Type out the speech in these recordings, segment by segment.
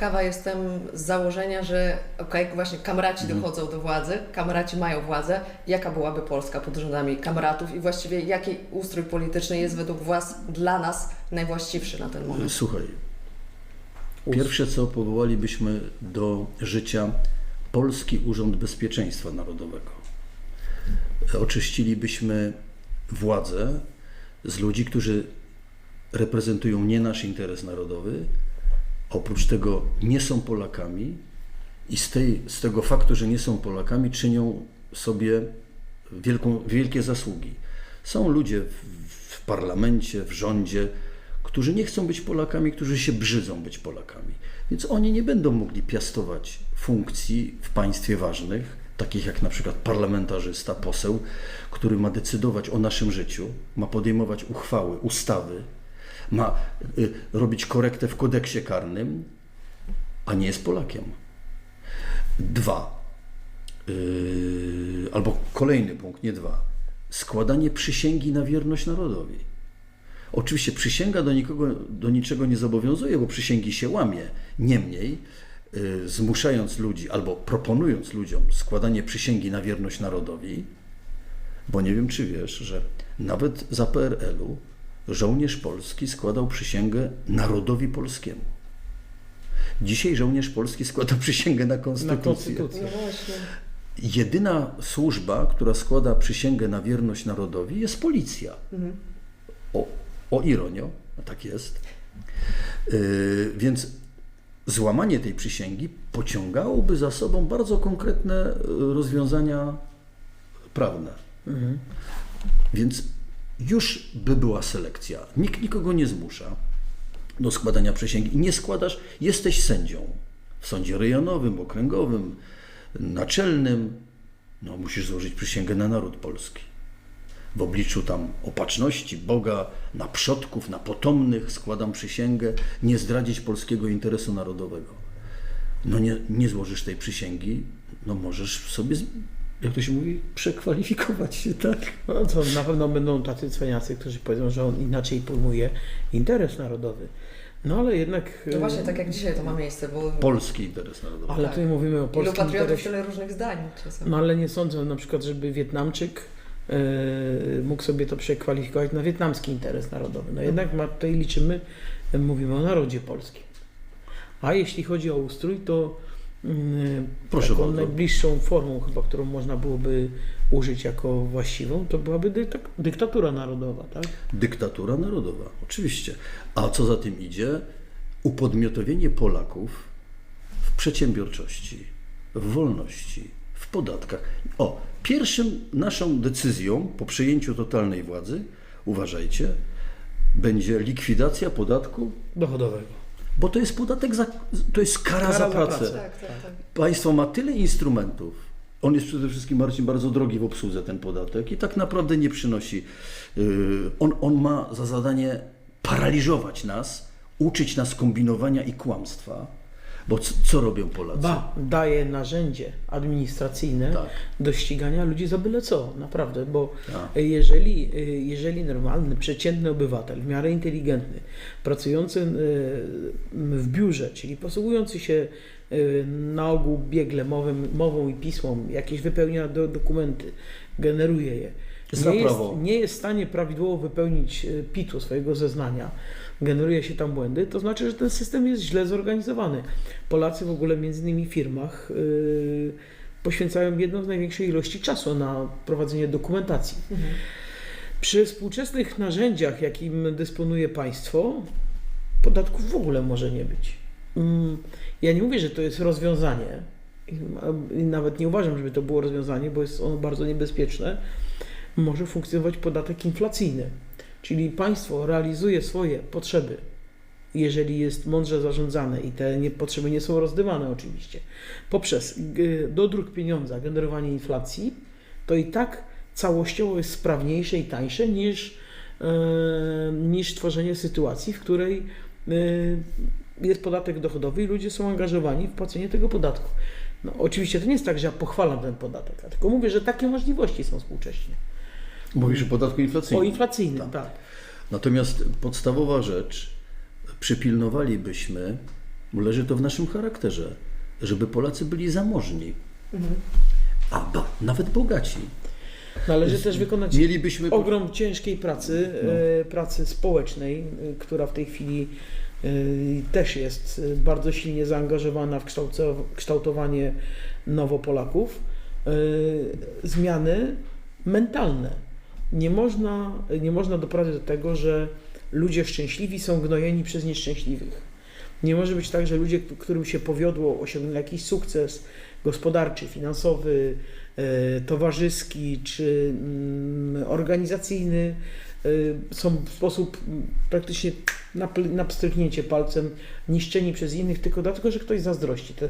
ciekawa jestem z założenia, że okej, właśnie kamraci Mhm. dochodzą do władzy, kamraci mają władzę. Jaka byłaby Polska pod rządami kamratów i właściwie jaki ustrój polityczny jest według Was dla nas najwłaściwszy na ten moment? Słuchaj, pierwsze co powołalibyśmy do życia Polski Urząd Bezpieczeństwa Narodowego. Oczyścilibyśmy władzę z ludzi, którzy reprezentują nie nasz interes narodowy, oprócz tego nie są Polakami i z, tej, z tego faktu, że nie są Polakami, czynią sobie wielką, wielkie zasługi. Są ludzie w, w parlamencie, w rządzie, którzy nie chcą być Polakami, którzy się brzydzą być Polakami. Więc oni nie będą mogli piastować funkcji w państwie ważnych, takich jak na przykład parlamentarzysta, poseł, który ma decydować o naszym życiu, ma podejmować uchwały, ustawy, ma y, robić korektę w kodeksie karnym, a nie jest Polakiem. Dwa, yy, albo kolejny punkt, nie dwa, składanie przysięgi na wierność narodowi. Oczywiście przysięga do, nikogo, do niczego nie zobowiązuje, bo przysięgi się łamie. Niemniej, yy, zmuszając ludzi albo proponując ludziom składanie przysięgi na wierność narodowi, bo nie wiem, czy wiesz, że nawet za PRL-u żołnierz polski składał przysięgę narodowi polskiemu. Dzisiaj żołnierz polski składa przysięgę na Na konstytucję. konstytucję. No. Jedyna służba, która składa przysięgę na wierność narodowi, jest policja. O, o ironio, a tak jest. Yy, więc złamanie tej przysięgi pociągałoby za sobą bardzo konkretne y, rozwiązania prawne. Więc już by była selekcja. Nikt nikogo nie zmusza do składania przysięgi. Nie składasz, jesteś sędzią w sądzie rejonowym, okręgowym, naczelnym. No, musisz złożyć przysięgę na naród polski. W obliczu tam opatrzności Boga, na przodków, na potomnych składam przysięgę nie zdradzić polskiego interesu narodowego. No nie, nie złożysz tej przysięgi, no możesz sobie, jak to się mówi, przekwalifikować się, tak? No to na pewno będą tacy cwaniacy, którzy powiedzą, że on inaczej pojmuje interes narodowy. No ale jednak... No właśnie, tak jak dzisiaj to ma miejsce, bo Polski interes narodowy. Ale tak. tutaj mówimy o ilu polskim patriotów, interesie. tyle różnych zdań czasem. No ale nie sądzę na przykład, żeby Wietnamczyk e, mógł sobie to przekwalifikować na wietnamski interes narodowy. No jednak ma, tutaj liczymy, e, mówimy o narodzie polskim. A jeśli chodzi o ustrój, to Proszę taką bardzo. najbliższą formą chyba, którą można byłoby użyć jako właściwą, to byłaby dykta- dyktatura narodowa, tak? Dyktatura narodowa, oczywiście. A co za tym idzie? Upodmiotowienie Polaków w przedsiębiorczości, w wolności, w podatkach. O, pierwszym naszą decyzją po przejęciu totalnej władzy, uważajcie, będzie likwidacja podatku, Dochodowego. Bo to jest podatek za, to jest kara, Kara za za pracę. pracę. Tak, tak, tak. Państwo ma tyle instrumentów. On jest przede wszystkim, Marcin, bardzo drogi w obsłudze, ten podatek, i tak naprawdę nie przynosi. Yy, on, on ma za zadanie paraliżować nas, uczyć nas kombinowania i kłamstwa. Bo co, co robią Polacy? Ba, daje narzędzie administracyjne Tak. do ścigania ludzi za byle co, naprawdę, bo Tak. jeżeli, jeżeli normalny, przeciętny obywatel, w miarę inteligentny, pracujący y, w biurze, czyli posługujący się y, na ogół biegle mową, mową i pismą, jakieś wypełnia do, dokumenty, generuje je, nie jest, nie jest w stanie prawidłowo wypełnić y, PIT-u, swojego zeznania, generuje się tam błędy, to znaczy, że ten system jest źle zorganizowany. Polacy w ogóle między innymi w firmach y, poświęcają jedną z największej ilości czasu na prowadzenie dokumentacji. Przy współczesnych narzędziach, jakim dysponuje państwo, podatków w ogóle może nie być. Mm, Ja nie mówię, że to jest rozwiązanie. Nawet nie uważam, żeby to było rozwiązanie, bo jest ono bardzo niebezpieczne. Może funkcjonować podatek inflacyjny. Czyli państwo realizuje swoje potrzeby, jeżeli jest mądrze zarządzane i te nie, potrzeby nie są rozdywane oczywiście, poprzez dodruk pieniądza, generowanie inflacji, to i tak całościowo jest sprawniejsze i tańsze niż, e, niż tworzenie sytuacji, w której e, jest podatek dochodowy i ludzie są angażowani w płacenie tego podatku. No, oczywiście to nie jest tak, że ja pochwalam ten podatek, tylko mówię, że takie możliwości są współcześnie. Mówisz o podatku inflacyjnym. O inflacyjnym, tak. Natomiast podstawowa rzecz, przypilnowalibyśmy leży to w naszym charakterze, żeby Polacy byli zamożni, a ba, nawet bogaci. Należy też wykonać Mielibyśmy... ogrom ciężkiej pracy, e, pracy społecznej, e, która w tej chwili e, też jest bardzo silnie zaangażowana w kształtowanie nowopolaków. E, Zmiany mentalne. Nie można, nie można doprowadzić do tego, że ludzie szczęśliwi są gnojeni przez nieszczęśliwych. Nie może być tak, że ludzie, którym się powiodło, osiągnęli jakiś sukces gospodarczy, finansowy, e, towarzyski czy mm, organizacyjny, e, są w sposób praktycznie na, pstryknięcie palcem niszczeni przez innych tylko dlatego, że ktoś zazdrości. Te,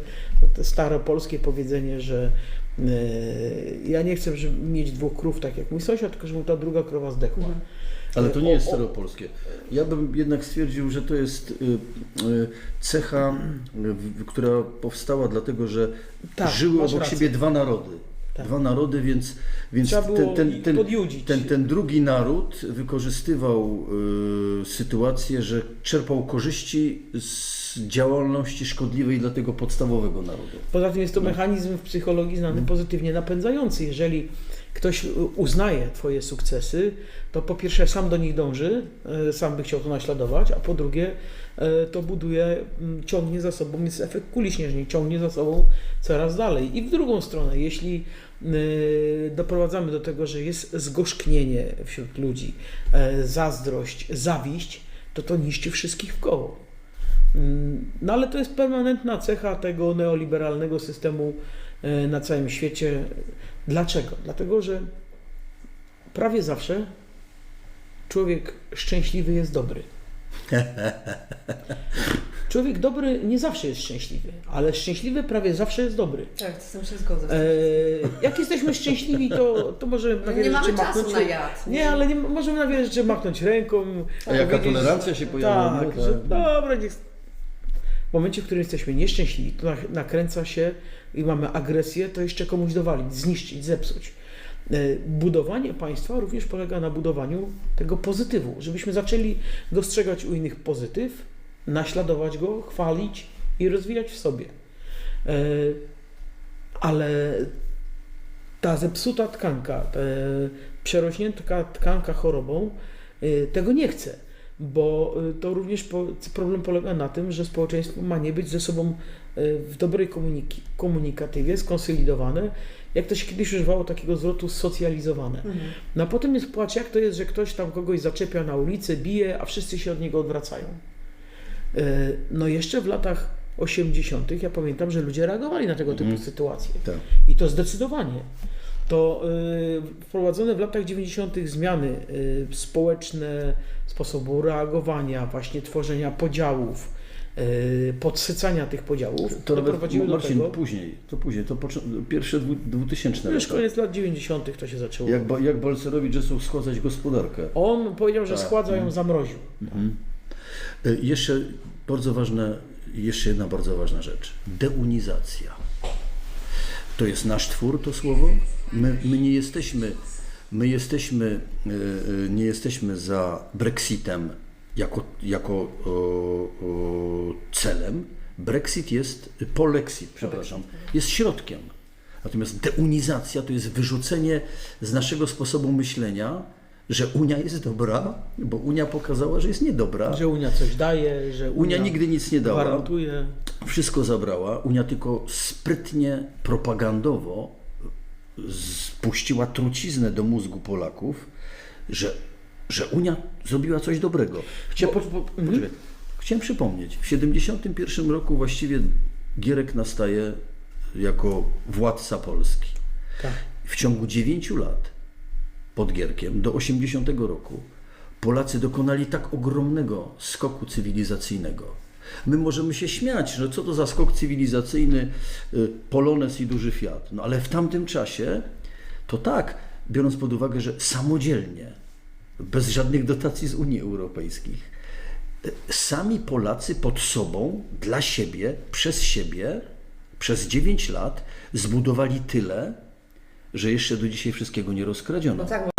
te stare polskie powiedzenie, że ja nie chcę żeby mieć dwóch krów tak jak mój sąsiad, tylko żeby ta druga krowa zdechła. Ale to nie jest staropolskie. Ja bym jednak stwierdził, że to jest y, y, cecha, y, która powstała dlatego, że Tak, żyły obok rację. siebie dwa narody. Tak. Dwa narody, więc, więc ten, ten, ten, ten, ten drugi naród wykorzystywał y, sytuację, że czerpał korzyści z działalności szkodliwej dla tego podstawowego narodu. Poza tym jest to mechanizm w psychologii znany pozytywnie napędzający. Jeżeli ktoś uznaje Twoje sukcesy, to po pierwsze sam do nich dąży, e, sam by chciał to naśladować, a po drugie to buduje, m, ciągnie za sobą, jest efekt kuli śnieżnej, ciągnie za sobą coraz dalej. I w drugą stronę, jeśli e, doprowadzamy do tego, że jest zgorzknienie wśród ludzi, e, zazdrość, zawiść, to to niszczy wszystkich w koło. Mm, No ale to jest permanentna cecha tego neoliberalnego systemu e, na całym świecie. Dlaczego? Dlatego, że prawie zawsze człowiek szczęśliwy jest dobry. Człowiek dobry nie zawsze jest szczęśliwy, ale szczęśliwy prawie zawsze jest dobry. Tak, z tym się zgodzę. E, jak jesteśmy szczęśliwi, to, to możemy na nie wiele mamy rzeczy czasu machnąć. na jad. Nie, ale nie, możemy na wiele rzeczy machnąć ręką. A jaka tolerancja się pojawiła? Tak, nie? że dobra, niech... W momencie, w którym jesteśmy nieszczęśliwi, to nakręca się i mamy agresję, to jeszcze komuś dowalić, zniszczyć, zepsuć. E, Budowanie państwa również polega na budowaniu tego pozytywu, żebyśmy zaczęli dostrzegać u innych pozytyw, naśladować go, chwalić i rozwijać w sobie. E, Ale ta zepsuta tkanka, ta przerośnięta tkanka chorobą y, tego nie chce, bo to również problem polega na tym, że społeczeństwo ma nie być ze sobą w dobrej komuniki, komunikatywie skonsolidowane, jak to się kiedyś używało takiego zwrotu socjalizowane. Mhm. No a potem jest płacz, jak to jest, że ktoś tam kogoś zaczepia na ulicy, bije, a wszyscy się od niego odwracają. Y, No jeszcze w latach 80. ja pamiętam, że ludzie reagowali na tego typu Mhm. sytuacje. Tak. I to zdecydowanie. To y, wprowadzone w latach 90. zmiany y, społeczne, sposobu reagowania, właśnie tworzenia podziałów, y, podsycania tych podziałów, To doprowadziły do Marcin, tego, później, to później, to pierwsze dwu- dwutysięczne no już lata. koniec lat 90. to się zaczęło. Jak, jak Balcerowicz zaczął schładzać gospodarkę. On powiedział, że Tak. schładza ją zamroził. Y, Jeszcze bardzo ważne, jeszcze jedna bardzo ważna rzecz. Deunizacja. To jest nasz twór, to słowo. My, my nie jesteśmy, my jesteśmy, y, y, nie jesteśmy za Brexitem jako, jako o, o, celem. Brexit jest, polexit, przepraszam, jest środkiem. Natomiast deunizacja to jest wyrzucenie z naszego sposobu myślenia, że Unia jest dobra, bo Unia pokazała, że jest niedobra. Że Unia coś daje, że Unia, Unia nigdy nic nie dała. gwarantuje. Wszystko zabrała. Unia tylko sprytnie, propagandowo spuściła truciznę do mózgu Polaków, że, że Unia zrobiła coś dobrego. Chciałem, po, po, poczekaj. Chciałem przypomnieć, w 71 roku właściwie Gierek nastaje jako władca Polski. Tak. W ciągu 9 lat pod Gierkiem do 80 roku Polacy dokonali tak ogromnego skoku cywilizacyjnego. My możemy się śmiać, że co to za skok cywilizacyjny, y, Polones i duży Fiat. No ale w tamtym czasie to tak, biorąc pod uwagę, że samodzielnie, bez żadnych dotacji z Unii Europejskiej, sami Polacy pod sobą, dla siebie, przez siebie, przez 9 lat zbudowali tyle, że jeszcze do dzisiaj wszystkiego nie rozkradziono. No tak,